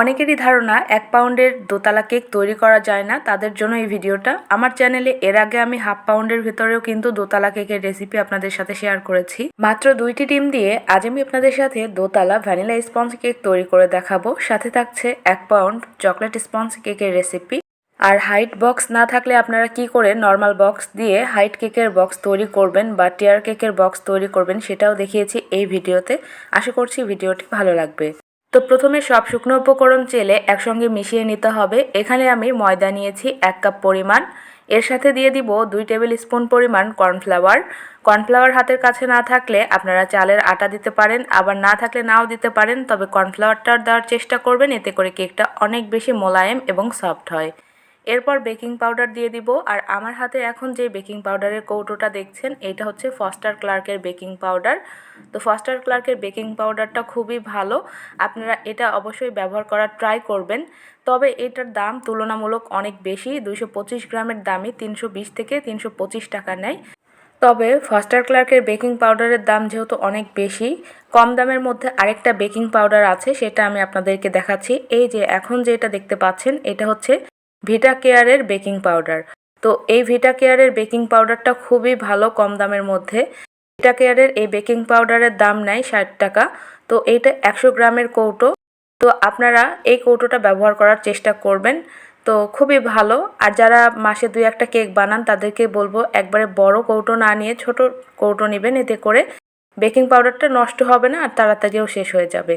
অনেকেরই ধারণা এক পাউন্ডের দোতলা কেক তৈরি করা যায় না, তাদের জন্য এই ভিডিওটা। আমার চ্যানেলে এর আগে আমি হাফ পাউন্ডের ভেতরেও কিন্তু দোতলা কেকের রেসিপি আপনাদের সাথে শেয়ার করেছি। মাত্র দুইটি ডিম দিয়ে আজ আমি আপনাদের সাথে দোতলা ভ্যানিলা স্পঞ্জ কেক তৈরি করে দেখাবো। সাথে থাকছে এক পাউন্ড চকলেট স্পঞ্জ কেকের রেসিপি আর হাইট বক্স না থাকলে আপনারা কি করে নর্মাল বক্স দিয়ে হাইট কেকের বক্স তৈরি করবেন বা টিয়ার কেকের বক্স তৈরি করবেন সেটাও দেখিয়েছি এই ভিডিওতে। আশা করছি ভিডিওটি ভালো লাগবে। তো প্রথমে সব শুকনো উপকরণ চেলে একসঙ্গে মিশিয়ে নিতে হবে। এখানে আমি ময়দা নিয়েছি এক কাপ পরিমাণ। এর সাথে দিয়ে দিব দুই টেবিল স্পুন পরিমাণ কর্নফ্লাওয়ার। কর্নফ্লাওয়ার হাতের কাছে না থাকলে আপনারা চালের আটা দিতে পারেন, আবার না থাকলে নাও দিতে পারেন। তবে কর্নফ্লাওয়ারটা দেওয়ার চেষ্টা করবেন, এতে করে কেকটা অনেক বেশি মোলায়েম এবং সফট হয়। এরপর বেকিং পাউডার দিয়ে দিব। আর আমার হাতে এখন যে বেকিং পাউডারের কৌটোটা দেখছেন, এটা হচ্ছে ফস্টার ক্লার্কের বেকিং পাউডার। তো ফস্টার ক্লার্কের বেকিং পাউডারটা খুবই ভালো। আপনারা এটা অবশ্যই ব্যবহার করার ট্রাই করবেন। তবে এটার দাম তুলনামূলক অনেক বেশি পঁচিশ গ্রামের দামই, তিনশো বিশ থেকে তিনশো পঁচিশ টাকা নেয়। তবে ফস্টার ক্লার্কের বেকিং পাউডারের দাম যেহেতু অনেক বেশি, কম দামের মধ্যে আরেকটা বেকিং পাউডার আছে, সেটা আমি আপনাদেরকে দেখাচ্ছি। এই যে এখন যেটা দেখতে পাচ্ছেন, এটা হচ্ছে ভিটা কেয়ারের বেকিং পাউডার তো এই ভিটা কেয়ারের বেকিং পাউডারটা খুবই ভালো কম দামের মধ্যে। ভিটা কেয়ারের এই বেকিং পাউডারের দাম নেয় ষাট টাকা। তো এইটা একশো গ্রামের কৌটো। তো আপনারা এই কৌটোটা ব্যবহার করার চেষ্টা করবেন। তো খুবই ভালো। আর যারা মাসে দুই একটা কেক বানান, তাদেরকে বলব একবারে বড় কৌটো না নিয়ে ছোট কৌটো নেবেন। এতে করে বেকিং পাউডারটা নষ্ট হবে না আর তাড়াতাড়িও শেষ হয়ে যাবে।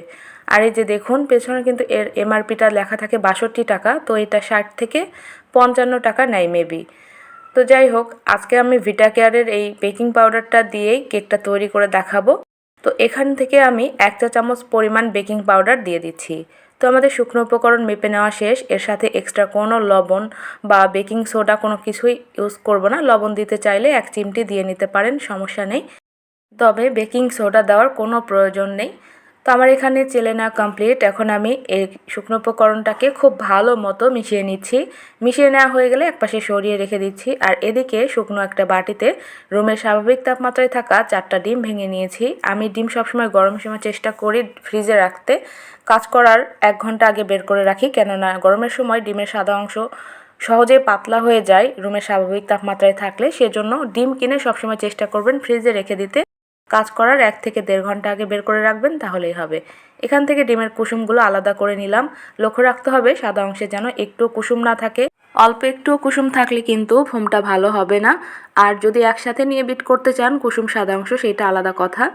আর এই যে দেখুন, পেছনে কিন্তু এর এমআরপিটা লেখা থাকে বাষট্টি টাকা, তো এটা ষাট থেকে পঞ্চান্ন টাকা নেয় মেবি তো যাই হোক, আজকে আমি ভিটা কেয়ারের এই বেকিং পাউডারটা দিয়েই কেকটা তৈরি করে দেখাবো। তো এখান থেকে আমি এক চা চামচ পরিমাণ বেকিং পাউডার দিয়ে দিচ্ছি। তো আমাদের শুকনো উপকরণ মেপে নেওয়া শেষ, এর সাথে এক্সট্রা কোনো লবণ বা বেকিং সোডা কোনো কিছুই ইউজ করব না। লবণ দিতে চাইলে এক চিমটি দিয়ে নিতে পারেন, সমস্যা নেই। তবে বেকিং সোডা দেওয়ার কোনো প্রয়োজন নেই। তো আমার এখানে চেলে নেওয়া কমপ্লিট এখন আমি এই শুকনো উপকরণটাকে খুব ভালো মতো মিশিয়ে নিচ্ছি। মিশিয়ে নেওয়া হয়ে গেলে একপাশে সরিয়ে রেখে দিচ্ছি। আর এদিকে শুকনো একটা বাটিতে রুমের স্বাভাবিক তাপমাত্রায় থাকা চারটা ডিম ভেঙে নিয়েছি। আমি ডিম সবসময় গরম সময় চেষ্টা করি ফ্রিজে রাখতে। কাজ করার এক ঘণ্টা আগে বের করে রাখি। কেননা গরমের সময় ডিমের সাদা অংশ সহজে পাতলা হয়ে যায় রুমের স্বাভাবিক তাপমাত্রায় থাকলে। সেজন্য ডিম কিনে সবসময় চেষ্টা করবেন ফ্রিজে রেখে দিতে। কাজ করার এক থেকে দেড় ঘণ্টা আগে বের করে রাখবেন, তাহলেই হবে। এখান থেকে ডিমের কুসুমগুলো আলাদা করে নিলাম। লক্ষ্য রাখতে হবে সাদা অংশে যেন একটু কুসুম না থাকে। অল্প একটু কুসুম থাকলে কিন্তু ফোমটা ভালো হবে না। আর যদি একসাথে নিয়ে বিট করতে চান, কুসুম সাদা অংশ সেটা আলাদা কথা।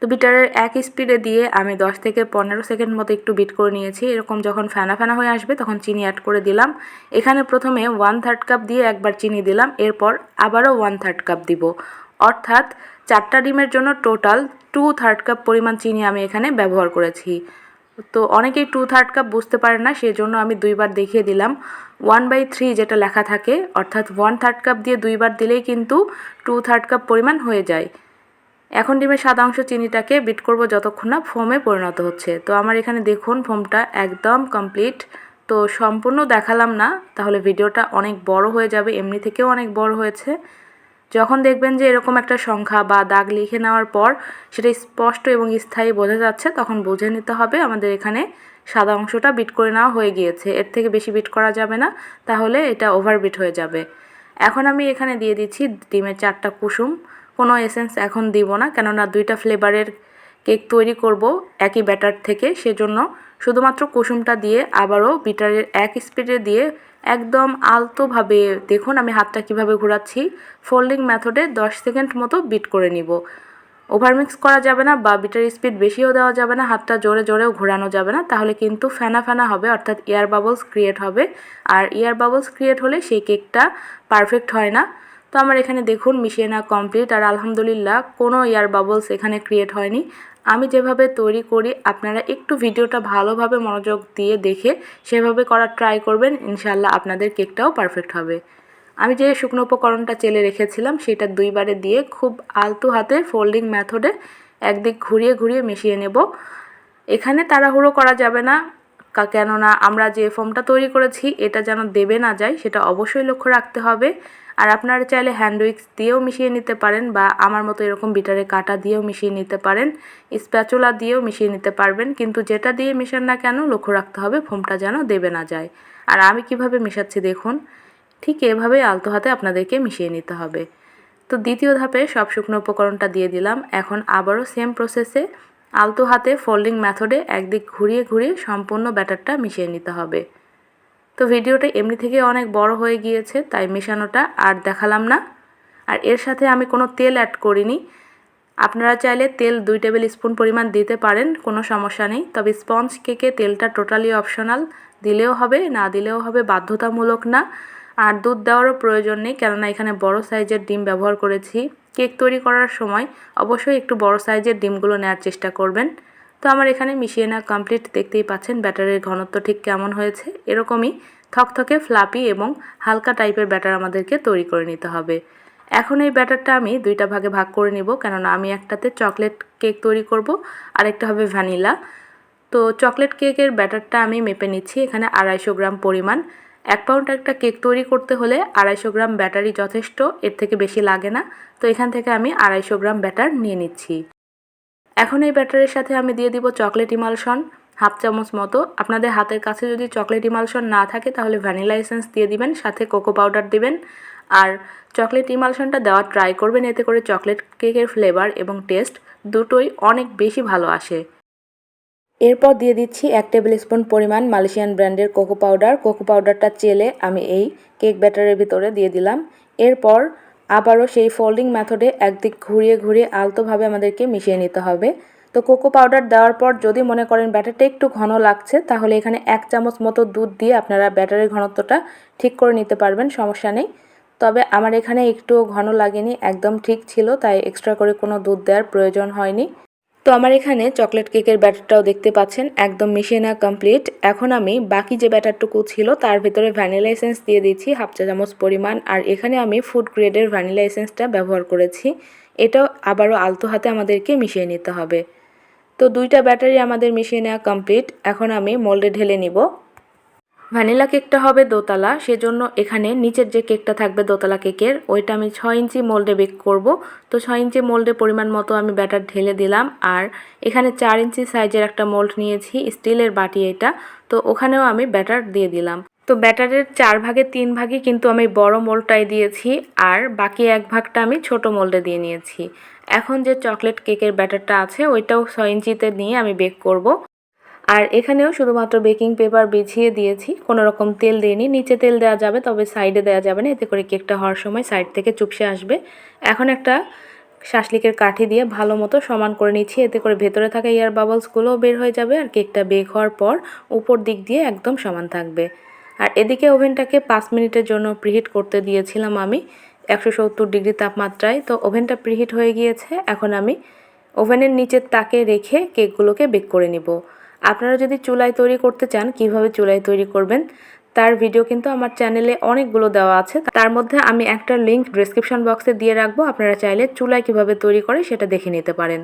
তো বিটারের এক স্পিডে দিয়ে আমি 10 থেকে পনেরো সেকেন্ড মতো একটু বিট করে নিয়েছি। এরকম যখন ফেনা ফেনা হয়ে আসবে, তখন চিনি অ্যাড করে দিলাম। এখানে প্রথমে ওয়ান থার্ড কাপ দিয়ে একবার চিনি দিলাম। এরপর আবারও ওয়ান থার্ড কাপ দিব। অর্থাৎ চারটা ডিমের জন্য টোটাল টু থার্ড কাপ পরিমাণ চিনি আমি এখানে ব্যবহার করেছি। তো অনেকেই টু থার্ড কাপ বুঝতে পারে না, সেজন্য আমি দুইবার দেখিয়ে দিলাম। ওয়ান বাই থ্রি যেটা লেখা থাকে, অর্থাৎ ওয়ান থার্ড কাপ দিয়ে দুইবার দিলেই কিন্তু টু থার্ড কাপ পরিমাণ হয়ে যায়। এখন ডিমের সাদা অংশ চিনিটাকে বিট করব যতক্ষণ না ফোমে পরিণত হচ্ছে। তো আমার এখানে দেখুন ফোমটা একদম কমপ্লিট তো সম্পূর্ণ দেখালাম না, তাহলে ভিডিওটা অনেক বড় হয়ে যাবে, এমনি থেকেও অনেক বড় হয়েছে। যখন দেখবেন যে এরকম একটা সংখ্যা বা দাগ লিখে নেওয়ার পর সেটা স্পষ্ট এবং স্থায়ী বোঝা যাচ্ছে, তখন বুঝে নিতে হবে আমাদের এখানে সাদা অংশটা বিট করে নেওয়া হয়ে গিয়েছে। এর থেকে বেশি বিট করা যাবে না, তাহলে এটা ওভার বিট হয়ে যাবে। এখন আমি এখানে দিয়ে দিচ্ছি ডিমের চারটা কুসুম। কোনো এসেন্স এখন দিব না, কেননা দুইটা ফ্লেভারের কেক তৈরি করব একই ব্যাটার থেকে, সেজন্য শুধুমাত্র কুসুমটা দিয়ে আবারও বিটারের এক স্পিডে দিয়ে একদম আলতোভাবে দেখুন আমি হাতটা কীভাবে ঘোরাচ্ছি। ফোল্ডিং মেথডে 10 সেকেন্ড মতো বিট করে নিব। ওভারমিক্স করা যাবে না বা বিটার স্পিড বেশিও দেওয়া যাবে না, হাতটা জোরে জোরেও ঘোরানো যাবে না। তাহলে কিন্তু ফেনা ফেনা হবে, অর্থাৎ এয়ার বাবলস ক্রিয়েট হবে। আর এয়ার বাবলস ক্রিয়েট হলে সেই কেকটা পারফেক্ট হয় না। তো আমার এখানে দেখুন মিশিয়ে না কমপ্লিট। আর আলহামদুলিল্লাহ কোনো এয়ার বাবলস এখানে ক্রিয়েট হয়নি। আমি যেভাবে তৈরি করি, আপনারা একটু ভিডিওটা ভালোভাবে মনোযোগ দিয়ে দেখে সেভাবে করার ট্রাই করবেন ইনশাল্লাহ আপনাদের কেকটাও পারফেক্ট হবে। আমি যে শুকনো উপকরণটা চেলে রেখেছিলাম, সেটা দুইবারে দিয়ে খুব আলতু হাতে ফোল্ডিং মেথডে একদিক ঘুরিয়ে ঘুরিয়ে মিশিয়ে নেব। এখানে তাড়াহুড়ো করা যাবে না। কেননা আমরা যে ফোমটা তৈরি করেছি, এটা যেন দেবে না যায়, সেটা অবশ্যই লক্ষ্য রাখতে হবে। আর আপনারা চাইলে হ্যান্ড উইক্স দিয়েও মিশিয়ে নিতে পারেন বা আমার মতো এরকম বিটারে কাটা দিয়েও মিশিয়ে নিতে পারেন, স্প্যাচুলা দিয়েও মিশিয়ে নিতে পারবেন, কিন্তু যেটা দিয়ে মেশান না কেন লক্ষ্য রাখতে হবে ফোমটা যেন দেবে না যায়। আর আমি কীভাবে মেশাচ্ছি দেখুন, ঠিক এভাবেই আলতো হাতে আপনাদেরকে মিশিয়ে নিতে হবে। তো দ্বিতীয় ধাপে সব শুকনো উপকরণটা দিয়ে দিলাম। এখন আবারও সেম প্রসেসে আলতো হাতে ফোল্ডিং মেথডে একদিক ঘুরিয়ে ঘুরিয়ে সম্পূর্ণ ব্যাটারটা মিশিয়ে নিতে হবে। তো ভিডিওটা এমনি থেকে অনেক বড় হয়ে গিয়েছে, তাই মেশানোটা আর দেখালাম না। আর এর সাথে আমি কোনো তেল অ্যাড করিনি। আপনারা চাইলে তেল দুই টেবিল স্পুন পরিমাণ দিতে পারেন, কোনো সমস্যা নেই। তবে স্পঞ্জ কেকে তেলটা টোটালি অপশনাল দিলেও হবে, না দিলেও হবে বাধ্যতামূলক না। আর দুধ দেওয়ারও প্রয়োজন নেই, কেননা এখানে বড় সাইজের ডিম ব্যবহার করেছি। কেক তৈরি করার সময় অবশ্যই একটু বড় সাইজের ডিমগুলো নেওয়ার চেষ্টা করবেন। তো আমার এখানে মিশিয়ে না কমপ্লিট দেখতেই পাচ্ছেন ব্যাটারের ঘনত্ব ঠিক কেমন হয়েছে। এরকমই থকথকে ফ্লাপি এবং হালকা টাইপের ব্যাটার আমাদেরকে তৈরি করে নিতে হবে। এখন এই ব্যাটারটা আমি দুইটা ভাগে ভাগ করে নিব, কেননা আমি একটাতে চকলেট কেক তৈরি করব, আরেকটা হবে ভ্যানিলা তো চকলেট কেকের ব্যাটারটা আমি মেপে নিচ্ছি, এখানে আড়াইশো গ্রাম পরিমাণ। এক পাউন্ড একটা কেক তৈরি করতে হলে আড়াইশো গ্রাম ব্যাটারি যথেষ্ট, এর থেকে বেশি লাগে না। তো এখান থেকে আমি আড়াইশো গ্রাম ব্যাটার নিয়ে নিচ্ছি। এখন এই ব্যাটারের সাথে আমি দিয়ে দিব চকলেট ইমালশন হাফ চামচ মতো। আপনাদের হাতের কাছে যদি চকলেট ইমালশন না থাকে, তাহলে ভ্যানিলা এসেন্স দিয়ে দিবেন, সাথে কোকো পাউডার দিবেন। আর চকলেট ইমালশনটা দেওয়ার ট্রাই করবেন, এতে করে চকলেট কেকের ফ্লেভার এবং টেস্ট দুটোই অনেক বেশি ভালো আসে। এরপর দিয়ে দিচ্ছি এক টেবিল স্পুন পরিমাণ মালয়েশিয়ান ব্র্যান্ডের কোকো পাউডার। কোকো পাউডারটা চেলে আমি এই কেক ব্যাটারের ভিতরে দিয়ে দিলাম। এরপর আবারও সেই ফোল্ডিং মেথডে একদিক ঘুরিয়ে ঘুরিয়ে আলতোভাবে আমাদেরকে মিশিয়ে নিতে হবে। তো কোকো পাউডার দেওয়ার পর যদি মনে করেন ব্যাটারটা একটু ঘন লাগছে, তাহলে এখানে এক চামচ মতো দুধ দিয়ে আপনারা ব্যাটারের ঘনত্বটা ঠিক করে নিতে পারবেন, সমস্যা নেই। তবে আমার এখানে একটুও ঘন লাগেনি, একদম ঠিক ছিল, তাই এক্সট্রা করে কোনো দুধ দেওয়ার প্রয়োজন হয়নি। তো আমার এখানে চকলেট কেকের ব্যাটারটাও দেখতে পাচ্ছেন, একদম মিশিয়ে না কমপ্লিট এখন আমি বাকি যে ব্যাটারটুকু ছিল তার ভিতরে ভ্যানিলা এসেন্স দিয়ে দিচ্ছি, হাফ চা চামচ পরিমাণ। আর এখানে আমি ফুড গ্রেডের ভ্যানিলা এসেন্সটা ব্যবহার করেছি। এটাও আবারও আলতো হাতে আমাদেরকে মিশিয়ে নিতে হবে। তো দুইটা ব্যাটারি আমাদের মিশিয়ে নেওয়া কমপ্লিট এখন আমি মোল্ডে ঢেলে নিব। ভ্যানিলা কেকটা হবে দোতলা, সেজন্য এখানে নিচের যে কেকটা থাকবে দোতলা কেকের, ওইটা আমি ছয় ইঞ্চি মোল্ডে বেক করব। তো ছয় ইঞ্চি মোল্ডে পরিমাণ মতো আমি ব্যাটার ঢেলে দিলাম, আর এখানে চার ইঞ্চি সাইজের একটা মোল্ড নিয়েছি, স্টিলের বাটি এটা। তো ওখানেও আমি ব্যাটার দিয়ে দিলাম। তো ব্যাটারের চার ভাগে তিন ভাগই কিন্তু আমি বড় মোল্ডটাই দিয়েছি, আর বাকি এক ভাগটা আমি ছোট মোল্ডে দিয়ে নিয়েছি। এখন যে চকলেট কেকের ব্যাটারটা আছে, ওইটাও ছয় ইঞ্চিতে নিয়ে আমি বেক করব। আর এখানেও শুধুমাত্র বেকিং পেপার বিছিয়ে দিয়েছি। কোনো রকম তেল দিইনি। নিচে তেল দেওয়া যাবে, তবে সাইডে দেওয়া যাবে না। এতে করে কেকটা হওয়ার সময় সাইড থেকে চুপসে আসবে। এখন একটা শাসলিকের কাঠি দিয়ে ভালো মতো সমান করে নিচ্ছি। এতে করে ভেতরে থাকা এয়ার বাবলসগুলোও বের হয়ে যাবে আর কেকটা বেক হওয়ার পর উপর দিক দিয়ে একদম সমান থাকবে। আর এদিকে ওভেনটাকে পাঁচ মিনিটের জন্য প্রিহিট করতে দিয়েছিলাম আমি। একশো সত্তর ডিগ্রি তাপমাত্রায়। তো ওভেনটা প্রিহিট হয়ে গিয়েছে। এখন আমি ওভেনের নিচের তাকে রেখে কেকগুলোকে বেক করে নিব। আপনারা যদি চুলায় তৈরি করতে চান, কীভাবে চুলায় তৈরি করবেন, তার ভিডিও কিন্তু আমার চ্যানেলে অনেকগুলো দেওয়া আছে। তার মধ্যে আমি একটা লিঙ্ক ডিসক্রিপশন বক্সে দিয়ে রাখব, আপনারা চাইলে চুলায় কীভাবে তৈরি করে সেটা দেখে নিতে পারেন।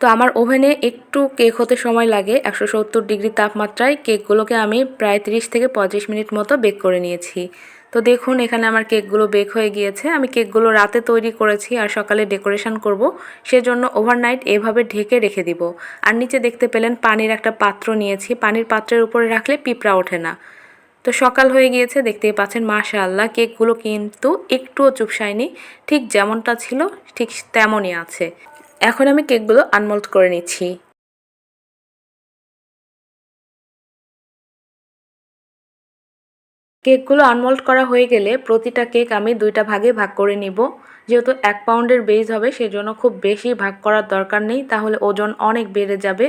তো আমার ওভেনে একটু কেক হতে সময় লাগে, একশো সত্তর ডিগ্রি তাপমাত্রায়। কেকগুলোকে আমি প্রায় তিরিশ থেকে পঁয়ত্রিশ মিনিট মতো বেক করে নিয়েছি। তো দেখুন, এখানে আমার কেকগুলো বেক হয়ে গিয়েছে। আমি কেকগুলো রাতে তৈরি করেছি আর সকালে ডেকোরেশন করব। সেজন্য ওভারনাইট এভাবে ঢেকে রেখে দিব। আর নিচে দেখতে পেলেন পানির একটা পাত্র নিয়েছি। পানির পাত্রের উপরে রাখলে পিঁপড়া ওঠে না। তো সকাল হয়ে গিয়েছে, দেখতেই পাচ্ছেন, মাশাআল্লাহ, কেকগুলো কিন্তু একটুও চুপসায়নি। ঠিক যেমনটা ছিল, ঠিক তেমনই আছে। এখন আমি কেকগুলো আনমোল্ড করে নিচ্ছি। কেকগুলো আনমোল্ড করা হয়ে গেলে প্রতিটা কেক আমি দুইটা ভাগে ভাগ করে নিব। যেহেতু এক পাউন্ডের বেজ হবে, সেজন্য খুব বেশি ভাগ করার দরকার নেই, তাহলে ওজন অনেক বেড়ে যাবে।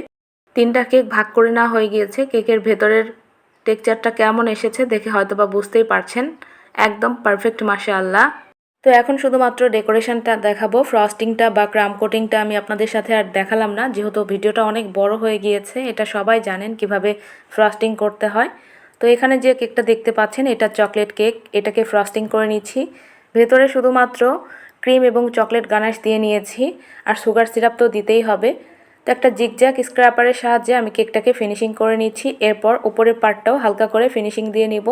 তিনটা কেক ভাগ করে নেওয়া হয়ে গিয়েছে। কেকের ভেতরের টেক্সচারটা কেমন এসেছে দেখে হয়তো বা বুঝতেই পারছেন। একদম পারফেক্ট মাসে আল্লাহ তো এখন শুধুমাত্র ডেকোরেশনটা দেখাবো। ফ্রস্টিংটা বা ক্রাম কোটিংটা আমি আপনাদের সাথে আর দেখালাম না। যেহেতু ভিডিওটা অনেক বড় হয়ে গিয়েছে, এটা সবাই জানেন কীভাবে ফ্রস্টিং করতে হয়। তো এখানে যে কেকটা দেখতে পাচ্ছেন, এটা চকলেট কেক। এটাকে ফ্রস্টিং করে নিচ্ছি। ভেতরে শুধুমাত্র ক্রিম এবং চকলেট গানাশ দিয়ে নিয়েছি। আর সুগার সিরাপ তো দিতেই হবে। তো একটা জিগজ্যাগ স্ক্র্যাপারের সাহায্যে আমি কেকটাকে ফিনিশিং করে নিচ্ছি। এরপর উপরের পার্টটাও হালকা করে ফিনিশিং দিয়ে নিব।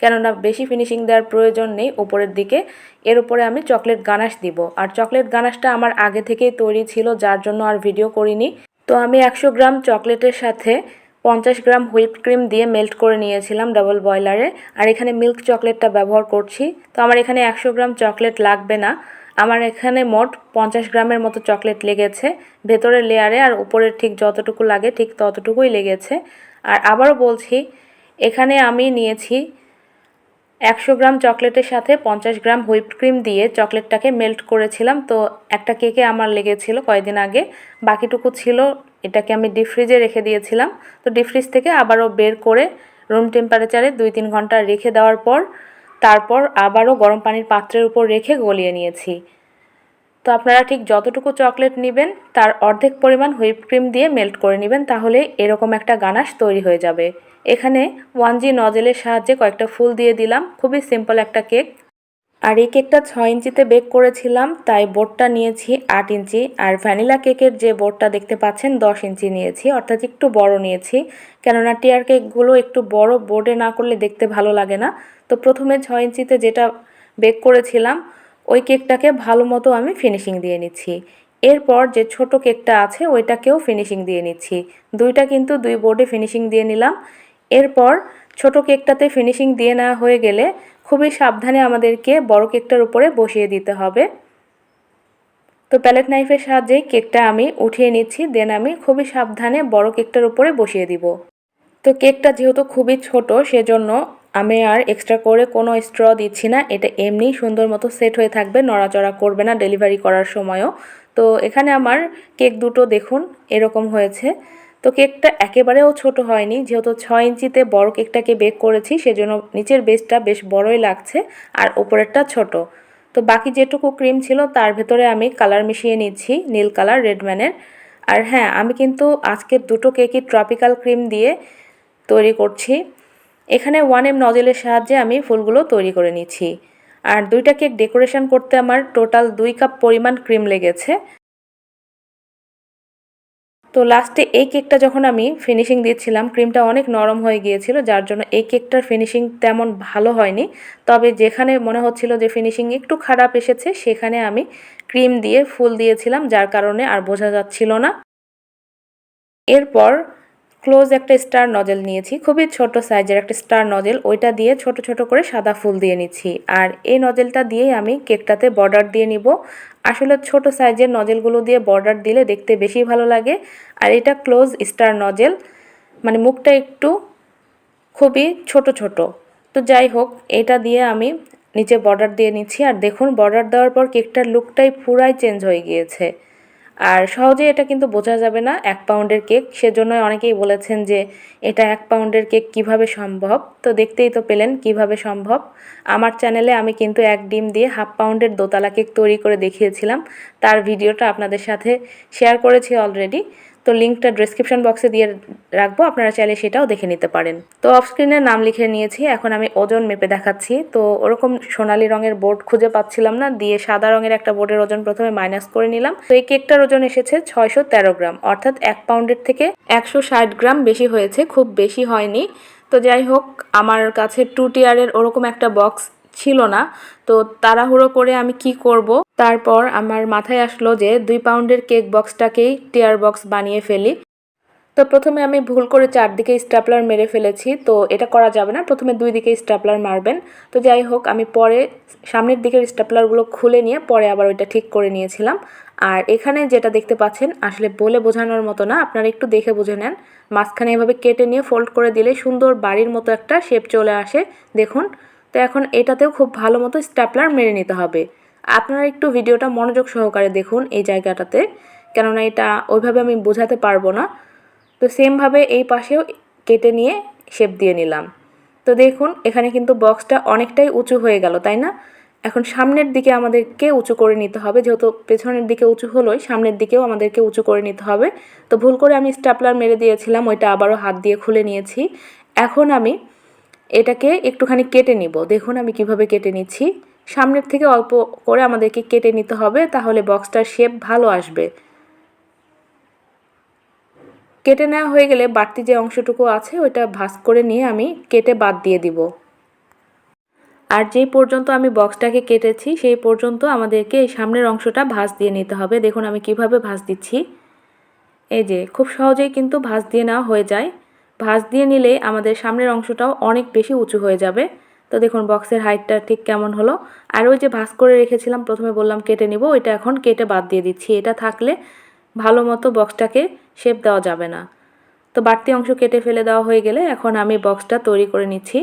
কেননা বেশি ফিনিশিং দেওয়ার প্রয়োজন নেই উপরের দিকে। এর উপরে আমি চকলেট গানাশ দিব। আর চকলেট গানাশটা আমার আগে থেকেই তৈরি ছিল, যার জন্য আর ভিডিও করিনি। তো আমি একশো গ্রাম চকলেটের সাথে পঞ্চাশ গ্রাম হুইপ ক্রিম দিয়ে মেল্ট করে নিয়েছিলাম ডাবল বয়লারে। আর এখানে মিল্ক চকলেটটা ব্যবহার করছি। তো আমার এখানে একশো গ্রাম চকলেট লাগবে না। আমার এখানে মোট পঞ্চাশ গ্রামের মতো চকলেট লেগেছে। ভেতরের লেয়ারে আর উপরের ঠিক যতটুকু লাগে, ঠিক ততটুকুই লেগেছে। আর আবারও বলছি, এখানে আমি নিয়েছি একশো গ্রাম চকলেটের সাথে পঞ্চাশ গ্রাম হুইপ ক্রিম দিয়ে চকলেটটাকে মেল্ট করেছিলাম। তো একটা কেকে আমার লেগেছিল কয়েকদিন আগে। বাকিটুকু ছিল এটাকে আমি ডিপ ফ্রিজে রেখে দিয়েছিলাম। তো ডিপ ফ্রিজ থেকে আবারও বের করে রুম টেম্পারেচারে দুই তিন ঘণ্টা রেখে দেওয়ার পর, তারপর আবারও গরম পানির পাত্রের উপর রেখে গলিয়ে নিয়েছি। তো আপনারা ঠিক যতটুকু চকলেট নেবেন, তার অর্ধেক পরিমাণ হুইপ ক্রিম দিয়ে মেল্ট করে নেবেন, তাহলে এরকম একটা গানাশ তৈরি হয়ে যাবে। এখানে ওয়ান জি নজেলের সাহায্যে কয়েকটা ফুল দিয়ে দিলাম। খুবই সিম্পল একটা কেক আর এই কেকটা ছয় ইঞ্চিতে বেক করেছিলাম, তাই বোর্ডটা নিয়েছি আট ইঞ্চি। আর ভ্যানিলা কেকের যে বোর্ডটা দেখতে পাচ্ছেন, দশ ইঞ্চি নিয়েছি, অর্থাৎ একটু বড় নিয়েছি। কেননা টিয়ার কেকগুলো একটু বড় বোর্ডে না করলে দেখতে ভালো লাগে না। তো প্রথমে ছয় ইঞ্চিতে যেটা বেক করেছিলাম, ওই কেকটাকে ভালো মতো আমি ফিনিশিং দিয়ে নিচ্ছি। এরপর যে ছোট কেকটা আছে, ওইটাকেও ফিনিশিং দিয়ে নিচ্ছি। দুইটা কিন্তু দুই বোর্ডে ফিনিশিং দিয়ে নিলাম। এরপর ছোট কেকটাতে ফিনিশিং দিয়ে নেওয়া হয়ে গেলে খুবই সাবধানে আমাদেরকে বড় কেকটার উপরে বসিয়ে দিতে হবে। তো প্যালেট নাইফের সাহায্যেই কেকটা আমি উঠিয়ে নিচ্ছি, দেন আমি খুবই সাবধানে বড় কেকটার উপরে বসিয়ে দিব। তো কেকটা যেহেতু খুবই ছোট, সেজন্য আমি আর এক্সট্রা করে কোনো স্ট্র দিচ্ছি না, এটা এমনিই সুন্দর মতো সেট হয়ে থাকবে, নড়াচড়া করবে না ডেলিভারি করার সময়ও। তো এখানে আমার কেক দুটো দেখুন, এরকম হয়েছে। তো কেকটা একেবারেও ছোট হয়নি। যেহেতু ছয় ইঞ্চিতে বড় কেকটাকে বেক করেছি, সেজন্য নিচের বেসটা বেশ বড়ই লাগছে আর ওপরেরটা ছোট। তো বাকি যেটুকু ক্রিম ছিল, তার ভেতরে আমি কালার মিশিয়ে নিচ্ছি, নীল কালার রেডম্যানের আর হ্যাঁ আমি কিন্তু আজকের দুটো কেকই ট্রপিক্যাল ক্রিম দিয়ে তৈরি করছি। এখানে ওয়ান এম নজেলের সাহায্যে আমি ফুলগুলো তৈরি করে নিচ্ছি। আর দুইটা কেক ডেকোরেশন করতে আমার টোটাল দুই কাপ পরিমাণ ক্রিম লেগেছে। তো লাস্টে এই কেকটা যখন আমি ফিনিশিং দিচ্ছিলাম ক্রিমটা অনেক নরম হয়ে গিয়েছিল, যার জন্য এই কেকটার ফিনিশিং তেমন ভালো হয়নি। তবে যেখানে মনে হচ্ছিল যে ফিনিশিং একটু খারাপ এসেছে, সেখানে আমি ক্রিম দিয়ে ফুল দিয়েছিলাম, যার কারণে আর বোঝা যাচ্ছিল না। এরপর ক্লোজ একটা স্টার নজেল নিয়েছি, খুবই ছোট সাইজের একটা স্টার নজেল ওইটা দিয়ে ছোট ছোট করে সাদা ফুল দিয়ে নিচ্ছি। আর এই নজেলটা দিয়েই আমি কেকটাতে বর্ডার দিয়ে নিব। আসলে ছোট সাইজের নজেলগুলো দিয়ে বর্ডার দিলে দেখতে বেশি ভালো লাগে। আর এটা ক্লোজ স্টার নজেল মানে মুখটা একটু খুবই ছোট ছোট। তো যাই হোক, এটা দিয়ে আমি নিচে বর্ডার দিয়ে নিচ্ছি। আর দেখুন বর্ডার দেওয়ার পর কেকটার লুকটাই পুরাই চেঞ্জ হয়ে গিয়েছে। আর সহজে এটা কিন্তু বোঝা যাবে না এক পাউন্ডের কেক। সেজন্য অনেকেই বলেছেন যে এটা এক পাউন্ডের কেক কীভাবে সম্ভব? তো দেখতেই তো পেলেন কীভাবে সম্ভব। আমার চ্যানেলে আমি কিন্তু এক ডিম দিয়ে হাফ পাউন্ডের দোতলা কেক তৈরি করে দেখিয়েছিলাম। তার ভিডিওটা আপনাদের সাথে শেয়ার করেছি অলরেডি। তো লিঙ্কটা ডিসক্রিপশন বক্সে দিয়ে রাখব, আপনারা চাইলে সেটাও দেখে নিতে পারেন। তো অফ স্ক্রিনে নাম লিখে নিয়েছি, এখন আমি ওজন মেপে দেখাচ্ছি। তো ওরকম সোনালি রঙের বোর্ড খুঁজে পাচ্ছিলাম না, দিয়ে সাদা রঙের একটা বোর্ডের ওজন প্রথমে মাইনাস করে নিলাম। তো এই কেকটার ওজন এসেছে ছয়শো তেরো গ্রাম, অর্থাৎ এক পাউন্ডের থেকে একশো ষাট গ্রাম বেশি হয়েছে, খুব বেশি হয়নি। তো যাই হোক, আমার কাছে টু টিয়ারের ওরকম একটা বক্স ছিল না। তো তাড়াহুড়ো করে আমি কি করব? তারপর আমার মাথায় আসলো যে দুই পাউন্ডের কেক বক্সটাকেই টিয়ার বক্স বানিয়ে ফেলি। তো প্রথমে আমি ভুল করে চারদিকে স্ট্যাপলার মেরে ফেলেছি, তো এটা করা যাবে না। প্রথমে দুই দিকে স্ট্যাপলার মারবেন। তো যাই হোক, আমি পরে সামনের দিকের স্ট্যাপলারগুলো খুলে নিয়ে পরে আবার ওইটা ঠিক করে নিয়েছিলাম। আর এখানে যেটা দেখতে পাচ্ছেন, আসলে বলে বোঝানোর মতো না, আপনারা একটু দেখে বুঝে নেন। মাঝখানে এভাবে কেটে নিয়ে ফোল্ড করে দিলে সুন্দর বাড়ির মতো একটা শেপ চলে আসে, দেখুন। তো এখন এটাতেও খুব ভালো মতো স্ট্যাপলার মেরে নিতে হবে। আপনারা একটু ভিডিওটা মনোযোগ সহকারে দেখুন এই জায়গাটাতে। কেননা এটা ওইভাবে আমি বোঝাতে পারব না। তো সেমভাবে এই পাশেও কেটে নিয়ে শেপ দিয়ে নিলাম। তো দেখুন, এখানে কিন্তু বক্সটা অনেকটাই উঁচু হয়ে গেল, তাই না? এখন সামনের দিকে আমাদেরকে উঁচু করে নিতে হবে। যেহেতু পেছনের দিকে উঁচু হলোই, সামনের দিকেও আমাদেরকে উঁচু করে নিতে হবে। তো ভুল করে আমি স্ট্যাপলার মেরে দিয়েছিলাম, ওইটা আবারও হাত দিয়ে খুলে নিয়েছি। এখন আমি এটাকে একটুখানি কেটে নিব। দেখুন আমি কীভাবে কেটে নিচ্ছি। সামনের থেকে অল্প করে আমাদেরকে কেটে নিতে হবে, তাহলে বক্সটার শেপ ভালো আসবে। কেটে নেওয়া হয়ে গেলে বাড়তি যে অংশটুকু আছে, ওইটা ভাজ করে নিয়ে আমি কেটে বাদ দিয়ে দিব। আর যেই পর্যন্ত আমি বক্সটাকে কেটেছি, সেই পর্যন্ত আমাদেরকে এই সামনের অংশটা ভাঁজ দিয়ে নিতে হবে। দেখুন আমি কীভাবে ভাঁজ দিচ্ছি। এই যে, খুব সহজেই কিন্তু ভাঁজ দিয়ে নেওয়া হয়ে যায়। ভাঁজ দিয়ে নিলে আমাদের সামনের অংশটাও অনেক বেশি উঁচু হয়ে যাবে। তো দেখুন বক্সের হাইটটা ঠিক কেমন হলো। আর ওই যে ভাঁজ করে রেখেছিলাম, প্রথমে বললাম কেটে নিব, ওইটা এখন কেটে বাদ দিয়ে দিচ্ছি। এটা থাকলে ভালো মতো বক্সটাকে শেপ দেওয়া যাবে না। তো বাড়তি অংশ কেটে ফেলে দেওয়া হয়ে গেলে এখন আমি বক্সটা তৈরি করে নিচ্ছি।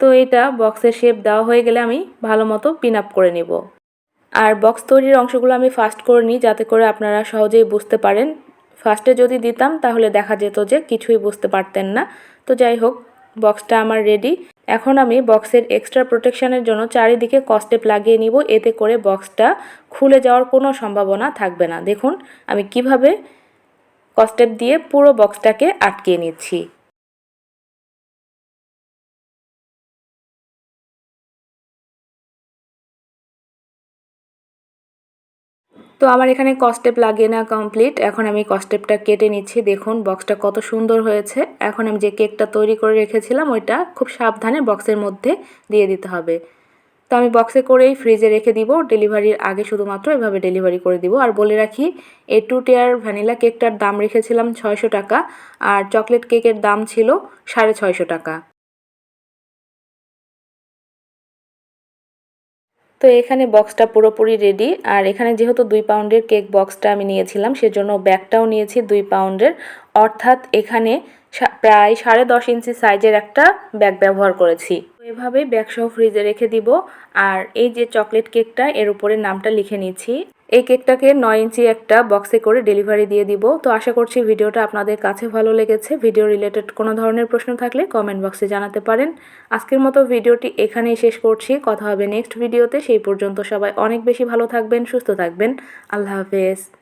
তো এটা বক্সের শেপ দেওয়া হয়ে গেলে আমি ভালো মতো পিন আপ করে নিব। আর বক্স তৈরির অংশগুলো আমি ফার্স্ট করে নিই, যাতে করে আপনারা সহজেই বুঝতে পারেন। ফার্স্টে যদি দিতাম, তাহলে দেখা যেত যে কিছুই বুঝতে পারতেন না। তো যাই হোক বক্সটা আমার রেডি এখন আমি বক্সের এক্সট্রা প্রোটেকশানের জন্য চারিদিকে কস্টেপ লাগিয়ে নিব, এতে করে বক্সটা খুলে যাওয়ার কোনো সম্ভাবনা থাকবে না। দেখুন, আমি কীভাবে কস্টেপ দিয়ে পুরো বক্সটাকে আটকে নিচ্ছি। তো আমার এখানে কস্টেপ লাগিয়ে না কমপ্লিট এখন আমি কস্টেপটা কেটে নিচ্ছি। দেখুন বক্সটা কত সুন্দর হয়েছে। এখন আমি যে কেকটা তৈরি করে রেখেছিলাম, ওইটা খুব সাবধানে বক্সের মধ্যে দিয়ে দিতে হবে। তো আমি বক্সে করেই ফ্রিজে রেখে দিব। ডেলিভারির আগে শুধুমাত্র এভাবে ডেলিভারি করে দিব। আর বলে রাখি, এই টু টিয়ার ভ্যানিলা কেকটার দাম রেখেছিলাম ছয়শো টাকা, আর চকলেট কেকের দাম ছিল সাড়ে ছয়শো টাকা। তো এখানে বক্সটা পুরোপুরি রেডি আর এখানে যেহেতু দুই পাউন্ডের কেক বক্সটা আমি নিয়েছিলাম, সেজন্য ব্যাগটাও নিয়েছি দুই পাউন্ডের অর্থাৎ এখানে প্রায় সাড়ে দশ ইঞ্চি সাইজের একটা ব্যাগ ব্যবহার করেছি। এভাবেই ব্যাগসহ ফ্রিজে রেখে দিব। আর এই যে চকলেট কেকটা এর উপরে নামটা লিখে নিচ্ছি। এই কেকটাকে নয় ইঞ্চি একটা বক্সে করে ডেলিভারি দিয়ে দিব। তো আশা করছি ভিডিওটা আপনাদের কাছে ভালো লেগেছে। ভিডিও রিলেটেড কোনো ধরনের প্রশ্ন থাকলে কমেন্ট বক্সে জানাতে পারেন। আজকের মতো ভিডিওটি এখানেই শেষ করছি। কথা হবে নেক্সট ভিডিওতে। সেই পর্যন্ত সবাই অনেক বেশি ভালো থাকবেন, সুস্থ থাকবেন। আল্লাহ হাফেজ।